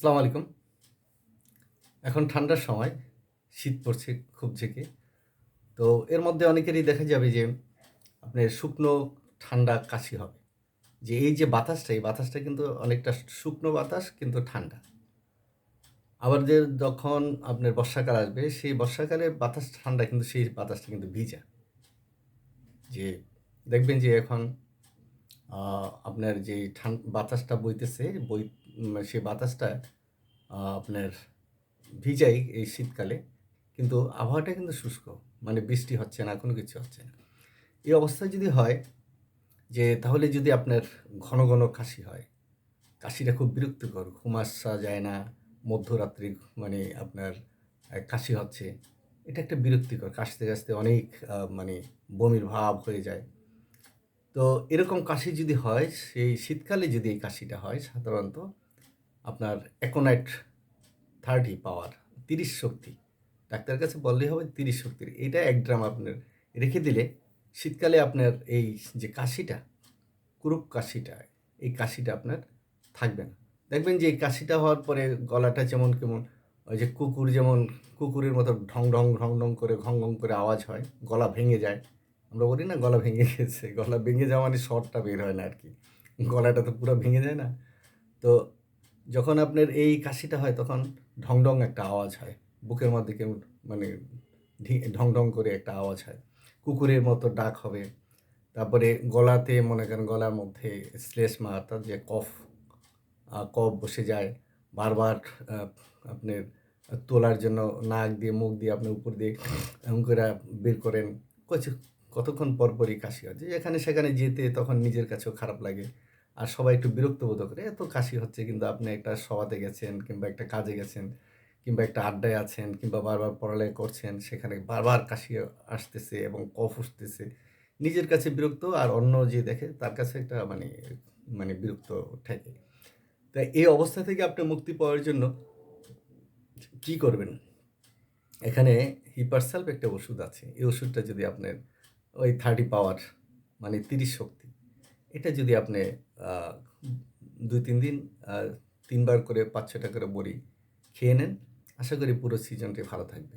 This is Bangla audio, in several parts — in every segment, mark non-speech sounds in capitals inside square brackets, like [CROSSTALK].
আসসালামু আলাইকুম। এখন ঠান্ডার সময়, শীত পড়ছে খুব ঝেঁকে। তো এর মধ্যে অনেকেরই দেখা যাবে যে আপনার শুকনো, ঠান্ডা, কাশি হবে। যে এই যে বাতাসটা, এই বাতাসটা কিন্তু অনেকটা শুকনো বাতাস, কিন্তু ঠান্ডা। আবার যে যখন আপনার বর্ষাকাল আসবে, সেই বর্ষাকালে বাতাস, ঠান্ডা কিন্তু সেই বাতাসটা কিন্তু ভিজা। যে দেখবেন যে এখন আপনার যে ঠান্ডা বাতাসটা বইতেছে, বই সেই বাতাসটা আপনার ভিজাই এই শীতকালে। কিন্তু আবহাওয়াটা কিন্তু শুষ্ক মানে বৃষ্টি হচ্ছে না, কোনো কিছু হচ্ছে না। এই অবস্থায় যদি হয়, যে তাহলে যদি আপনার ঘন ঘন কাশি হয়, কাশিটা খুব বিরক্তিকর, ঘুম আসা যায় না, মধ্যরাত্রি মানে আপনার কাশি হচ্ছে, এটা একটা বিরক্তিকর, কাশতে কাশতে অনেক মানে বমির ভাব হয়ে যায়। তো এরকম কাশি যদি হয়, সেই শীতকালে যদি এই কাশিটা হয় সাধারণত আপনার একোনাইট থার্টি পাওয়ার, তিরিশ শক্তি। ডাক্তারের কাছে বললেই হবে তিরিশ শক্তির। এটা এক ড্রাম আপনার রেখে দিলে শীতকালে আপনার এই যে কাশিটা, কুরুপ কাশিটা, এই কাশিটা আপনার থাকবে না। দেখবেন যে এই কাশিটা হওয়ার পরে গলাটা যেমন কেমন, ওই যে কুকুর যেমন, কুকুরের মতো ঢং ঢং ঢং ঢং করে, ঘং ঘং করে আওয়াজ হয়, গলা ভেঙে যায়। আমরা বলি না গলা ভেঙে গেছে, গলা ভেঙে যাওয়া মানে শর্টটা বের হয় না আর কি গলাটা তো পুরো ভেঙে যায় না। তো যখন আপনার এই কাশিটা হয়, তখন ঢং ঢং একটা আওয়াজ হয়। বুকের মধ্যে কেমন মানে ঢি- ঢং করে একটা আওয়াজ হয়। কুকুরের মতো ডাক হবে। তারপরে গলাতে মনে করেন গলার মধ্যে শ্লেষ্মা অর্থাৎ যে কফ কফ বসে যায়। বারবার আপনার তোলার জন্য নাক দিয়ে, মুখ দিয়ে আপনি উপর দিয়ে এমন করে বের করেন। কচ- কতক্ষণ পরপরই কাশি যে এখানে সেখানে যেতে তখন নিজের কাছেও খারাপ লাগে। আর সবাই একটু বিরক্ত বোধ করে, এত কাশি হচ্ছে, কিন্তু আপনি একটা সভাতে গেছেন, কিংবা একটা কাজে গেছেন, কিংবা একটা আড্ডায় আছেন, কিংবা বারবার পড়ালেখা করছেন, সেখানে বারবার কাশি আসতেছে এবং কফ উঠতেছে। নিজের কাছে বিরক্ত, আর অন্য যে দেখে তার কাছে একটা মানে মানে বিরক্ত ঠেকে তাই এই অবস্থা থেকে আপনি মুক্তি পাওয়ার জন্য কি করবেন? এখানে হিপারসালভ একটা ওষুধ আছে। এই ওষুধটা যদি আপনার ওই থার্টি পাওয়ার মানে তিরিশ শক্তি। এটা যদি আপনি দুই, তিন দিন তিনবার করে পাঁচ ছটা করে বড়ি খেয়ে নেন, আশা করি পুরো সিজনটি ভালো থাকবে।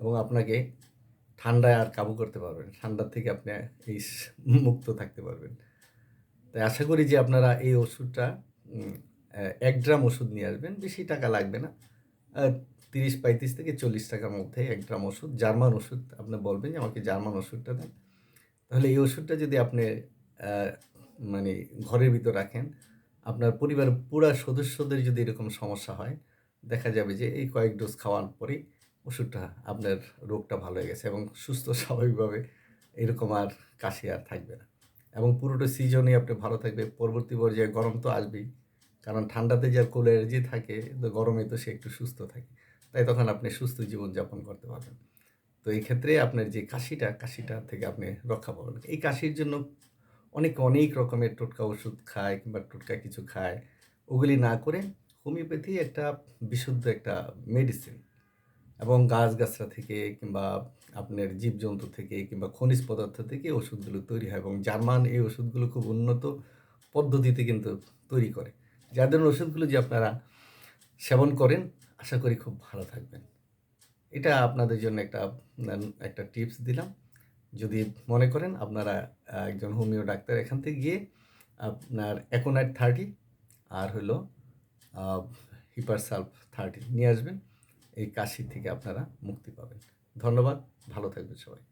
এবং আপনাকে ঠান্ডায় আর কাবু করতে পারবেন ঠান্ডার থেকে আপনি এই [LAUGHS] মুক্ত থাকতে পারবেন। তাই আশা করি যে আপনারা এই ওষুধটা এক ড্রাম ওষুধ নিয়ে আসবেন। বেশি টাকা লাগবে না। তিরিশ পঁয়ত্রিশ থেকে চল্লিশ টাকার মধ্যে এক গ্রাম ওষুধ, জার্মান ওষুধ, আপনি বলবেন যে আমাকে জার্মান ওষুধটা দেন। তাহলে এই ওষুধটা যদি আপনি মানে ঘরের ভিতর রাখেন, আপনার পরিবারের পুরা সদস্যদের যদি এরকম সমস্যা হয়, দেখা যাবে যে এই কয়েক ডোজ খাওয়ার পরেই ওষুধটা আপনার রোগটা ভালো হয়ে গেছে এবং সুস্থ [LAUGHS] স্বাভাবিকভাবে এরকম আর কাশি আর থাকবে না। এবং পুরোটা সিজনই আপনি ভালো থাকবে, পরবর্তী পর্যায়ে গরম তো আসবেই, কারণ ঠান্ডাতে যার কোল অ্যালার্জি থাকে, তো গরমে তো সে একটু সুস্থ থাকে। তাই তখন আপনি সুস্থ জীবনযাপন করতে পারবেন। তো এই ক্ষেত্রে আপনার যে কাশিটা কাশিটা থেকে আপনি রক্ষা পাবেন। এই কাশির জন্য অনেক অনেক রকমের টোটকা ওষুধ খায় কিংবা টোটকা কিছু খায়। ওগুলি না করে হোমিওপ্যাথি একটা বিশুদ্ধ একটা মেডিসিন এবং গাছগাছরা থেকে কিংবা আপনার জীবজন্তু থেকে কিংবা খনিজ পদার্থ থেকে ওষুধগুলো তৈরি হয় এবং জার্মান এই ওষুধগুলো খুব উন্নত পদ্ধতিতে কিন্তু তৈরি করে। যাদের ওষুধগুলো যে আপনারা সেবন করেন আশা করি খুব ভালো থাকবেন। এটা আপনাদের জন্য একটা একটা টিপস দিলাম। যদি মনে করেন আপনারা একজন হোমিও ডাক্তার, এখান থেকে গিয়ে আপনার অ্যাকোনাইট থার্টি আর হলো হিপার সালফ থার্টি নিয়ে আসবেন। এই কাশি থেকে আপনারা মুক্তি পাবেন। ধন্যবাদ, ভালো থাকবেন সবাই।